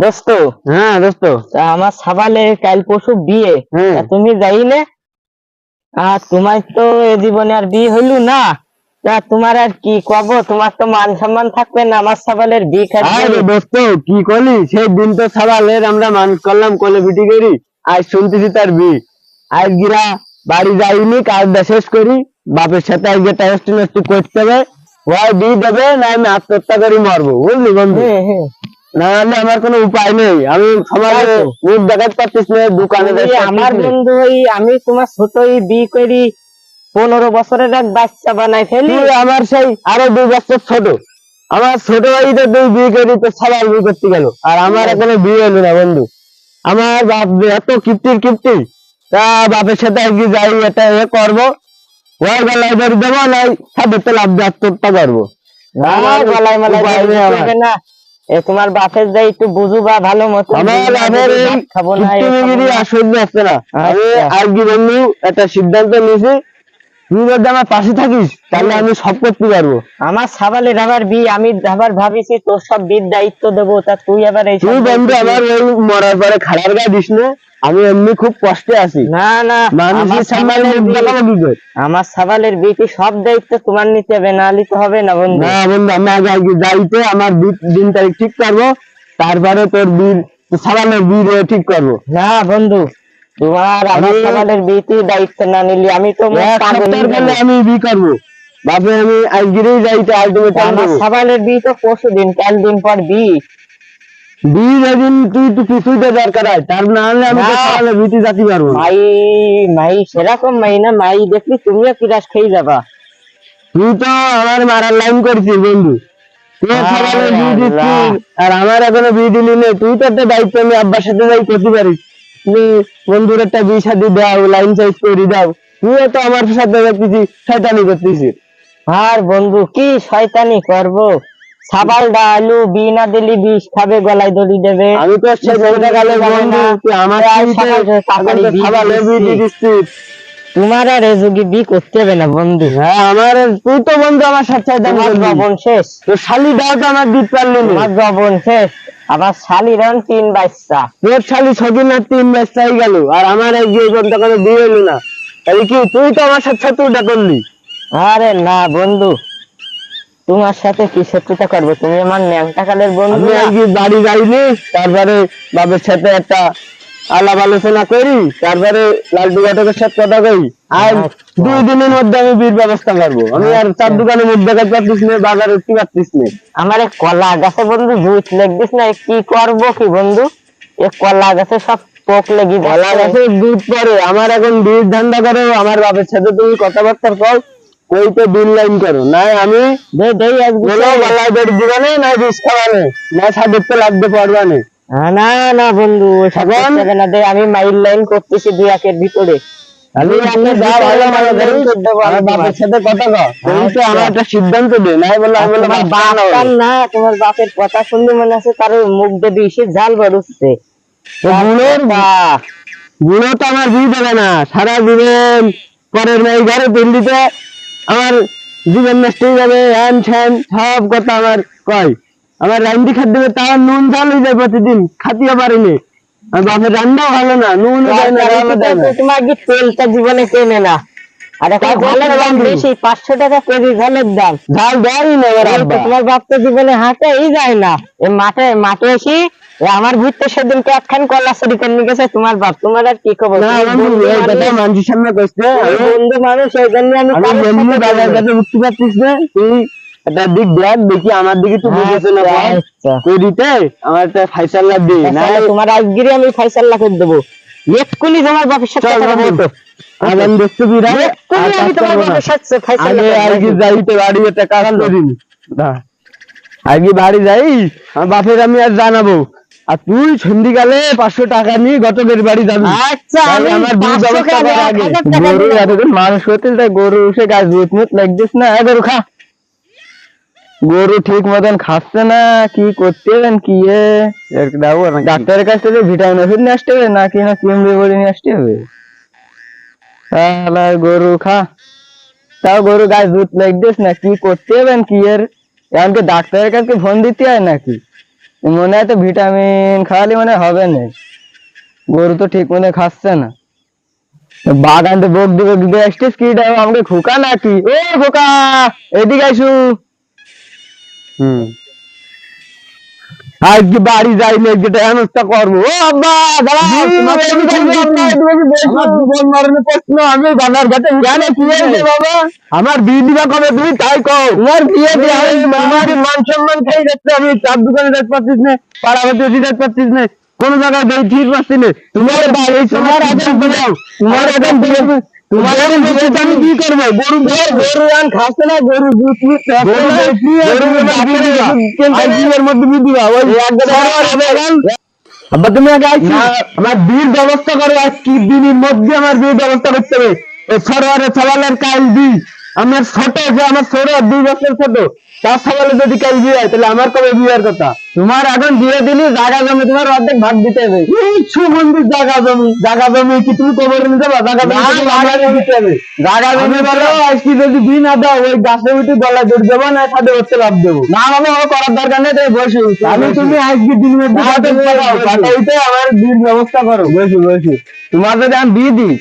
দোস্ত। হ্যাঁ দোস্ত। তা আমার সাবালে কাল পরশু বিয়ে। তুমি যাইলে আর তোমার তো এ জীবনে আর বিয়ে হইল না। তা তোমার আর কি কব? তোমার তো মান সম্মান থাকবে না আমার সাবালের বিয়ে খাবে দোস্ত কি করলি? সেই দিন তো সবালের আমরা মানুষ করলাম কোলে পিটি করি। আজ শুনতেছি তার বি আজ গিরা বাড়ি যাইনি কাজটা শেষ করি। বাপের সাথে আজকে টেস্ট করতে হবে। ওই বি দেবে না আমি আত্মহত্যা করি মরবো। বুঝলি বন্ধু? হ্যাঁ, হ্যাঁ। না হলে আমার কোনো উপায় নেই। আমি সমাজে মুখ দেখাতে পারতিস না দোকানে আমার বন্ধু আমি তোমার ছোটই বিয়ে করি পনেরো বছরের এক বাচ্চা বানাই ফেলি। আমার সেই আরও দুই বছর ছোট। আমার ছোট ভাইটা তুই বিয়ে করি তো সবার বিয়ে করতে গেল। আর আমার এখনও বিয়ে হলো না বন্ধু। আমার বাপ এত কিপ্টির কিপ্টি তা বাপের সাথে আজকে যাই এটা এ করব। ওই গলায় ধরে দেবো নাই সাথে তো লাভ আত্মহত্যা করব। আমার গলায় মালায় না। তোমার বাপের যাই একটু বুঝুবা ভালো মতো আমার বাপের খাব না খাব না। আমি আর কি বন্ধু একটা সিদ্ধান্ত নিয়েছি তুই যদি আমার পাশে থাকিস তাহলে আমি সব করতে পারব। আমার সাবালের আবার বি আমি আবার ভাবিছি তোর সব বির দায়িত্ব দেবো তা তুই আবার এই তুই বন্ধু। আমার ওই মরার পরে খারাপ গায়ে দিস না আমি এমনি খুব কষ্টে আছি। না না আমার সাবালের সাবালের বিটি সব দায়িত্ব তোমার নিতে হবে না নিতে হবে না বন্ধু। না বন্ধু আমি আগে যাইতে আমার দিন তারিখ ঠিক করব তারপরে তোর বিল সাবানের বিল ঠিক করব। না বন্ধু তোমার আমার আমি- সাবালের দায়িত্ব না নিলে আমি তো মুখ এক পাগল সপ্তাহের মধ্যে যাব। আমি বি করব। বাপে আমি আজকেরই যাইতে আলটিমেট আমার সাবালের বি তো পরশু দিন কাল দিন পর বি বি যেদিন তুই তো কিছুতে দরকার হয় তার না হলে আমি তো না। সাবানের যাতে পারব। মাই মাই সেরকম মাই না মাই দেখলি তুমিও কিরাস খেয়ে যাবা। তুই তো আমার মারার লাইন করছিস বন্ধু। আরে আমার এখনও বিয়ে দিলি নে তুই তো একটা দায়িত্ব আমি আব্বার সাথে যাই করতে পারিস। বন্ধুর একটা বিয়ে শাদি দাও লাইন সাইজ করে দাও। তুইও তো আমার সাথে শয়তানি করতেছিস আর বন্ধু কি শয়তানি করব? সাবাল ডালু বি না দিলি বিষ খাবে গলায় দড়ি দেবে। আমি তো গেলে বন্ধু আমার তো দিয়ে। দিচ্ছিস তোমার আর এ বি করতে হবে না বন্ধু। হ্যাঁ আমার তুই তো বন্ধু আমার সাথে শেষ। তোর শালি দাও তো আমার দিতে পারলি না। জবন শেষ। আবার শালি রন তিন বাচ্চা। তোর শালি ছদিন আর তিন মাস চাই গেল আর আমার এক যে ঘণ্টা করে বিয়ে হলো না। তাহলে কি তুই তো আমার সাথে শত্রুটা করলি? আরে না বন্ধু। তোমার সাথে কি শত্রুতা করব? তুমি আমার ন্যাংটা কালের বন্ধু বাড়ি যাইনি? তারপরে বাবার সাথে একটা আলাপ আলোচনা করি তারপরে লালটু ঘটকের সাথে কথা কই। আর আচ্ছা। দুই দিনের মধ্যে আমি বীর ব্যবস্থা করব। আমি আর চার দোকানের মধ্যে দেখাতে পারতিস না বাজারে উঠতে পারতিস না। আমার এক কলা গাছে বন্ধু জুত লেগদিস না কি করব কি বন্ধু? এ কলা গাছে সব পোক লেগে কলা গাছে দুধ পরে আমার এখন বীর ধান্দা করো আমার বাপের সাথে তুমি কথাবার্তা কও ওই তো বিল লাইন করো। নাই আমি দে দেই এক বলো গলায় বেড়ে দিবানে না বিষ খাওয়ানে না সাদের লাগতে পারবানে না না বন্ধু না দে আমি মাইল লাইন করতেছি দুই একের ভিতরে। আমি যা ভালো মনে দেবো আমার বাপের সাথে কথা কও। তুমি আচ্ছা। আমার একটা সিদ্ধান্ত দে নাই বলে আমি বলে তোমার বাপ বাপ তার না তোমার বাপের কথা শুনলে মনে আছে তার মুখ দিয়ে বিষে জাল বেরোচ্ছে তো গুণের তো আমার বিয়ে দেবে না সারা জীবন পরের মেয়ে ঘরে দিল্লিতে আমার জীবন নষ্ট হয়ে যাবে হ্যান সব কথা আমার কয়। আমার রান্দি খাদ্য তাও নুন ঝাল হয়ে যায় প্রতিদিন খাতিও পারিনি। আর বাপের রান্নাও ভালো না নুন না। তোমার কি তেলটা জীবনে কেনে না? আর এখন ঝালের দাম বেশি পাঁচশো টাকা কেজি ঝালের দাম। ঝাল দেয়ই না আমার এই তো তোমার বাপ তো জীবনে হাঁটেই যায় না। এই মাঠে মাঠে এসে আমার ভিতরে সেদিনকে একখান কলা চুরি করে নিয়ে গেছে তোমার বাপ? তোমার আর কি খবর? মানুষের সামনে কইছে। বন্ধু মানুষ এই জন্য আমি বাজার কাছে উঠতে না তুই একটা দিক দেখ দেখি আমার দিকে একটু কর আচ্ছা। তুই দিতে? আমার একটা ফাইসাল্লা দি না তোমার আজগিরি আমি ফাইসাল্লা করে দেবো। এক্ষুনি তোমার বাপের সাথে কথা বলতো দেখতে বিরা এক্ষুনি আমি তোমার বাপের সাথে ফাইসাল্লা আগে যাইতে বাড়ি একটা কাজ করিনি না। আগে বাড়ি যাই আমার বাপের আমি আর জানাব। আর তুই সন্ধিকালে পাঁচশো টাকা নিয়ে গতকের বাড়ি যাবি। আচ্ছা আমি আমার বিল 500 ব্যবস্থা কেন, আগে। গরু এতদিন মানুষ হতে গরু এসে গাছ বুত মুত লাগছিস না। গরু খা। গরু ঠিক মতন খাচ্ছে না কি করতে হবেন কি ডাক্তারের কাছ থেকে ভিটামিন ওষুধ নিয়ে আসতে হবে নাকি না কিমবে বলে নিয়ে আসতে হবে তাহলে গরু খা তাও গরু গাছ দুধ লাগছিস না কি করতে হবেন কি এর এমনকি ডাক্তারের কাছে ফোন দিতে হয় নাকি মনে হয় তো ভিটামিন খাওয়ালে মনে হবে না গরু তো ঠিক মনে খাচ্ছে না বাগান তো বক দিবে আসছিস কি আমাকে খোকা নাকি ও খোকা এদিকে আইসু আজকে বাড়ি যাই না যেটা হেনস্থা করব ও আব্বা দাঁড়া তোমাকে আমি বলব, আমার জীবন মরণের প্রশ্ন আমি বাজার ঘাটে জানে কি হয়েছে বাবা আমার বিয়ে দিবা কবে তুমি তাই কও তোমার বিয়ে দিয়ে আমার মান সম্মান খেয়ে যাচ্ছে আমি চার দোকানে যেতে পারছিস না পাড়া বাড়িতে যেতে পারছিস না কোন জায়গায় যাই ঠিক পাচ্ছি না তোমার বাড়ি তোমার এখন বিয়ে তোমার এখন বিয়ে তোমার এখন আমি কি করব গরু গরু আন খাচ্ছে না গরু দুধ গরু গরু এর মধ্যে বিয়ে দিবা তুমি আগে আইছি আমার বিয়ের ব্যবস্থা করো আজ কি দিনের মধ্যে আমার বিয়ের ব্যবস্থা করতে হবে এই সরোয়ারে সওয়ালের কাল দি আমার ছোট যে আমার ছোট দুই বছর ছোট তার সকালে যদি কাল বিয়ে হয় তাহলে আমার কবে বিয়ের কথা? তোমার এখন বিয়ে দিলি জায়গা জমি তোমার অর্ধেক ভাগ দিতে হবে। সুমন্দির জায়গা জমি জায়গা জমি কি তুমি কবরে নিতে জায়গা জমি দিতে হবে। জায়গা জমি বলো। আজকে যদি বিয়ে না দাও ওই গাছে উঠে গলা জড়ি দেবো না ছাদে হচ্ছে লাভ দেবো। না বাবা ও করার দরকার নেই তুমি বসে আমি তুমি আজকে দিন মধ্যে আমার বিয়ের ব্যবস্থা করো। বসে বসে। তোমার যদি আমি বিয়ে দিই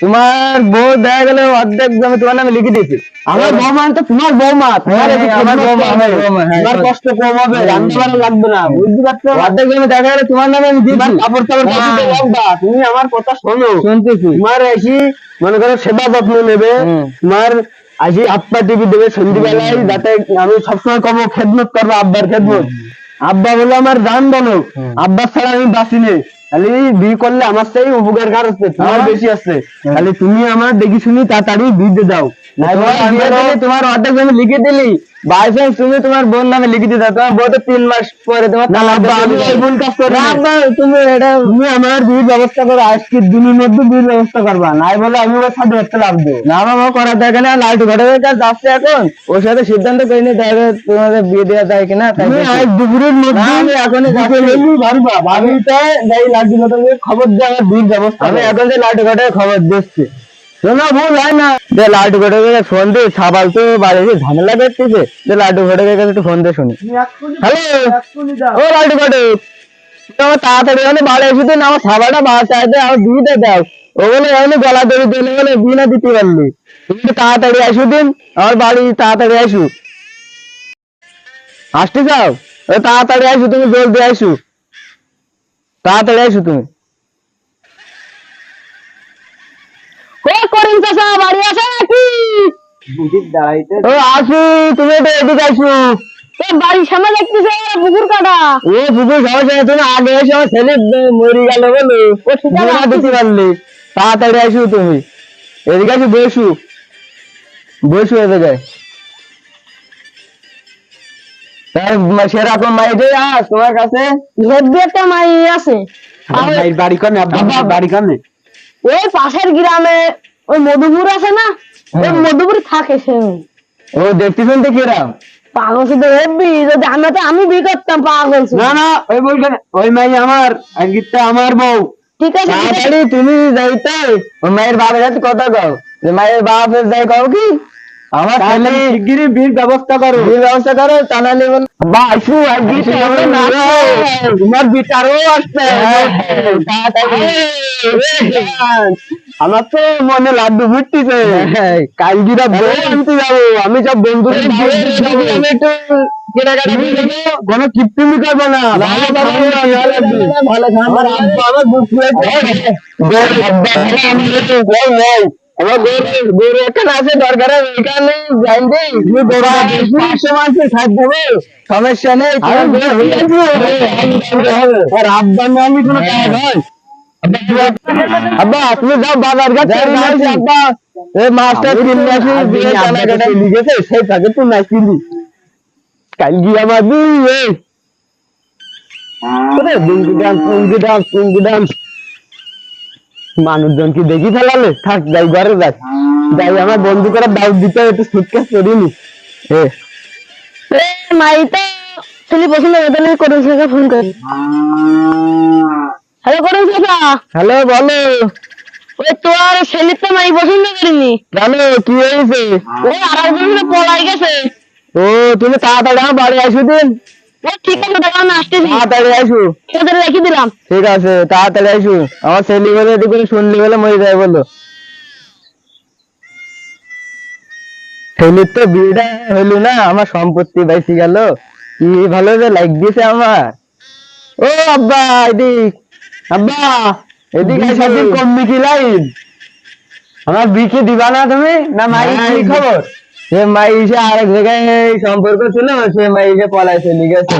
তোমার বউ দেখা গেলে অর্ধেক জমি তোমার নামে লিখে দিয়েছে। আমার বৌমা তো তোমার বৌমা তোমার হবে। আমার বৌমা, হ্যাঁ, তোমার হ্যাঁ। কষ্ট কম হবে রান্না লাগবে না বুঝতে পারছ? অর্ধেক জমি দেখা গেলে তোমার নামে আমি কাপড় হ্যাঁ। তুমি আমার কথা শোনো। শুনতেছি। তোমার এসি মনে করো সেবা যত্ন নেবে। তোমার আজি আব্বা টিভি দেবে সন্ধ্যেবেলায় যাতে আমি সবসময় কব খেদমত করব আব্বার খেদমত। আব্বা বলে আমার জান বলো। হুম। আব্বার ছাড়া আমি বাঁচি নেই খালি বি করলে আমার সেই উপকার কার হচ্ছে তোমার। বেশি আছে খালি তুমি আমার দেখি শুনি তাড়াতাড়ি বিয়ে দাও তোমার অর্ধেক জমি লিখে দিলি। বাই চান্স তুমি তোমার বোন নামে লিখে দিতে তোমার বউ তো তিন মাস পরে তোমার না, ভুল কাজ করি না, না। তুমি এটা তুমি আমার বিয়ের ব্যবস্থা করো আজকের দিনের মধ্যে বিয়ের ব্যবস্থা করবা। নাই বলে আমি ওর সাথে হচ্ছে লাভ দেবো না বাবা করার দরকার নেই লাইট ঘটকের কাছে যাচ্ছে এখন। ওর সাথে সিদ্ধান্ত করে নিতে হবে তোমাদের বিয়ে দেওয়া যায় কিনা তাই। আজ দুপুরের মধ্যে আমি যাচ্ছি। ভাববা না তুমি খবর দিয়ে আমার বিয়ের ব্যবস্থা আমি আমি এখন যে লাইট ঘটে খবর দিচ্ছি। ভুল হয় না। যে ফোন দিয়ে সাবাল তো বাড়ি এসে ঝামেলা করতেছে। যে লাইট ঘটকের কাছে একটু ফোন দিয়ে শুনি। হ্যালো ও লাইট ঘটক আমার তাড়াতাড়ি মানে বাড়ি এসে দিন আমার আমার বিয়েটা দাও। ও বলে এমনি গলা দড়ি দিলে বলে বিয়ে দিতে পারলি। তুমি তাড়াতাড়ি আসু দিন আমার বাড়ি তাড়াতাড়ি আসু। আসতে চাও? তাড়াতাড়ি আসু তুমি জলদি আসু। তাড়াতাড়ি আসু তুমি ও করিম চাচা বাড়ি আসো নাকি ও আসু তুমি একটু এদিকে আসু। বাড়ির সামনে দেখতেছে পুকুর কাটা। ও পুকুর সমস্যা তুমি আগে এসে আমার ছেলে মরে গেল বলো। ও সেটা বিয়ে না রাখছি। দিতে পারলি। তাড়াতাড়ি আসু তুমি। এদিকে আসু বসু। বসু মা- সেরকম মাইটে আস তোমার কাছে? হেব্বি একটা মাই আছে। আর বাড়ি কানে বাড়ি কানে? ওই পাশের গ্রামে ওই মধুপুর আছে না। মধুপুর থাকে সে। ও দেখতে শুনতে কিরাম পাগল শুধু হেব্বি যদি আমি তো আমি বিয়ে করতাম পাগল না না ওই বলবেন ওই মাই আমার আমার বউ। ঠিক আছে তাড়াতাড়ি তুমি যাইতে ও মায়ের বাবার সাথে কথা কও। যে মায়ের বাপের যাই কও কি? আমার ছেলে শিগগিরই বিয়ের ব্যবস্থা করো। বিয়ের ব্যবস্থা করো তা নাহলে বল বাসু আজকে তো না তোমার বিচারও আসছে। আমার তো মনে লাড্ডু ফুটতেছে কালগিরা বউ আনতে যাব আমি সব বন্ধু কোনো কিপ্টিমি করব না। আমার গরু এখানে আছে দরকার এখানে তুমি খাদ দেবো সমস্যা নেই আর আব্বা না আমি কোনো কাজ হয় আব্বা তুমি যাও আসি, আব্বা। এই মাছটা কিনে আসি দিয়ে কেনাকাটা লিখেছে? সেই থাকে তো না কিনি আমার বিয়ে বুঙ্গি ডান্স বুঙ্গি ডান্স মানুষজন কি দেখি ফেলালে? থাক যাই ঘরে যাই। যাই আমার বন্ধু করে দাও দিতে একটু সুটকেস করিনি এ। এ, মাই তো ছেলে পছন্দ করে ফোন করি। হ্যালো করুন চাচা। হ্যালো বলো। ওই তো মাই পছন্দ করিনি। কি হয়েছে? ওই আর একজন পলাই গেছে। ও তুমি তাড়াতাড়ি আমার বাড়ি আসো দিন। ঠিক আছে দাদা আমি আসতেছি। তাড়াতাড়ি আসু। রেখে দিলাম। ঠিক আছে তাড়াতাড়ি আসু। আমার ছেলে বলে করে শুনলি বলে মরে যায় বলো। ছেলের তো বিয়েটা হইল না আমার সম্পত্তি বাইসি গেল। কি ভালো যে লাইক দিয়েছে আমার। ও আব্বা এদিক। আব্বা এদিকে আসো। শাদির লাইন। আমার বিকে দিবা না তুমি না মাই কি খবর? সে মাই এসে আরেক জায়গায় সম্পর্ক ছিল সে মাই এসে পলায় চলে গেছে